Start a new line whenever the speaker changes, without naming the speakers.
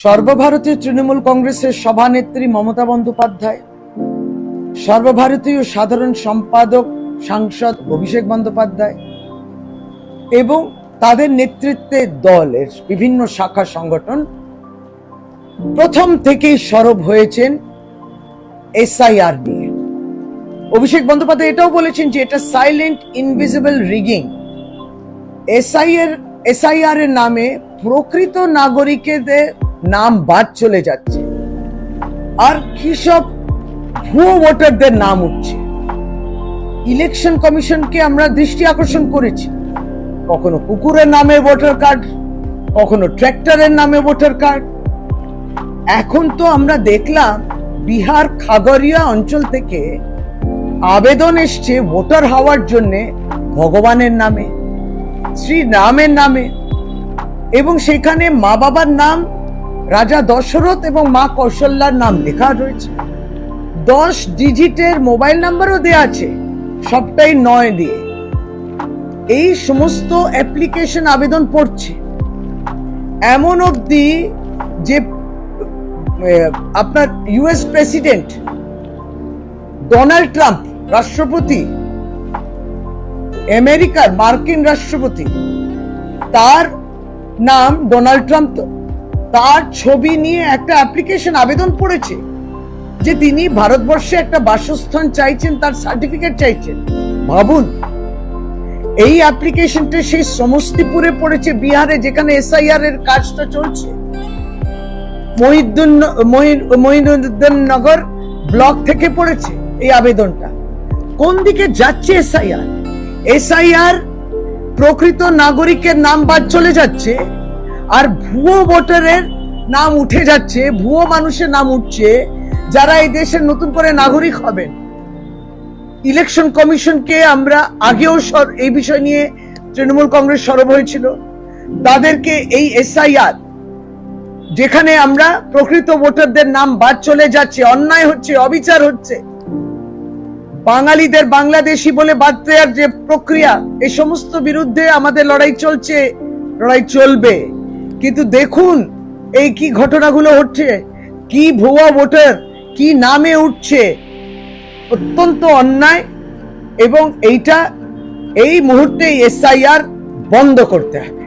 সর্বভারতীয় তৃণমূল কংগ্রেসের সভানেত্রী মমতা বন্দ্যোপাধ্যায়, সর্বভারতীয় সাধারণ সম্পাদক সাংসদ অভিষেক বন্দ্যোপাধ্যায় এবং তাদের নেতৃত্বে দলের বিভিন্ন শাখা সংগঠন প্রথম থেকেই সরব হয়েছেন এসআইআর নিয়ে। অভিষেক বন্দ্যোপাধ্যায় এটাও বলেছেন যে এটা silent invisible rigging SIR SIR এর নামে প্রকৃত নাগরিকদের নাম বাদ চলে যাচ্ছে। আর কি সব ভুয়ো ভোটারদের নাম উঠছে। ইলেকশন কমিশনকে আমরা দৃষ্টি আকর্ষণ করেছি। কখনো কুকুরের নামে ভোটার কার্ড, কখনো ট্র্যাক্টরের নামে ভোটার কার্ড। এখন তো আমরা দেখলাম বিহার খাগড়িয়া অঞ্চল থেকে আবেদন এসছে ভোটার হওয়ার জন্য ভগবানের নামে শ্রী রামের নামে। এবং সেখানে মা বাবার নাম রাজা দশরথ এবং মা কৌশল্যার নাম লেখা রয়েছে। দশ ডিজিটের মোবাইল নাম্বারও দেওয়া আছে, সবটাই নয় দিয়ে। এই সমস্ত অ্যাপ্লিকেশন আবেদন পড়ছে। এমন অবধি যে আপনার ইউএস প্রেসিডেন্ট ডোনাল্ড ট্রাম্প, রাষ্ট্রপতি, আমেরিকার মার্কিন রাষ্ট্রপতি, তার নাম ডোনাল্ড ট্রাম্প তো তার ছবি নিয়ে একটা অ্যাপ্লিকেশন আবেদন পড়েছে যে তিনি ভারতবর্ষে একটা বাসস্থান চাইছেন, তার সার্টিফিকেট চাইছেন। ভাবুন, এই অ্যাপ্লিকেশনটা সেই সমস্তিপুরে পড়েছে বিহারে, যেখানে এসআইআর এর কাজটা চলছে। মহিউদ্দিন নগর ব্লক থেকে পড়েছে এই আবেদনটা। কোন দিকে যাচ্ছে এসআইআর এসআইআর প্রকৃত নাগরিকের নাম বাদ চলে যাচ্ছে আর ভুয়ো ভোটারের নাম উঠে যাচ্ছে, ভুয়ো মানুষের নাম উঠছে, যারা এই দেশের নতুন করে নাগরিক হবেন। ইলেকশন কমিশনকে আমরা আগেও এই বিষয় নিয়ে তৃণমূল কংগ্রেস সরব হয়েছিল। তাদেরকে এই এসআইআর, যেখানে আমরা প্রকৃত ভোটারদের নাম বাদ চলে যাচ্ছে, অন্যায় হচ্ছে, অবিচার হচ্ছে। বাঙালিদের বাংলাদেশি বলে বাদ দেওয়ার যে প্রক্রিয়া এই সমস্ত বিরুদ্ধে আমাদের লড়াই চলছে, লড়াই চলবে। কিন্তু দেখুন, এই কি ঘটনাগুলো হচ্ছে? কি ভুয়া ভোটার? কি নামে উঠছে? অত্যন্ত অন্যায় এবং এইটা এই মুহূর্তে এসআইআর বন্ধ করতে হবে।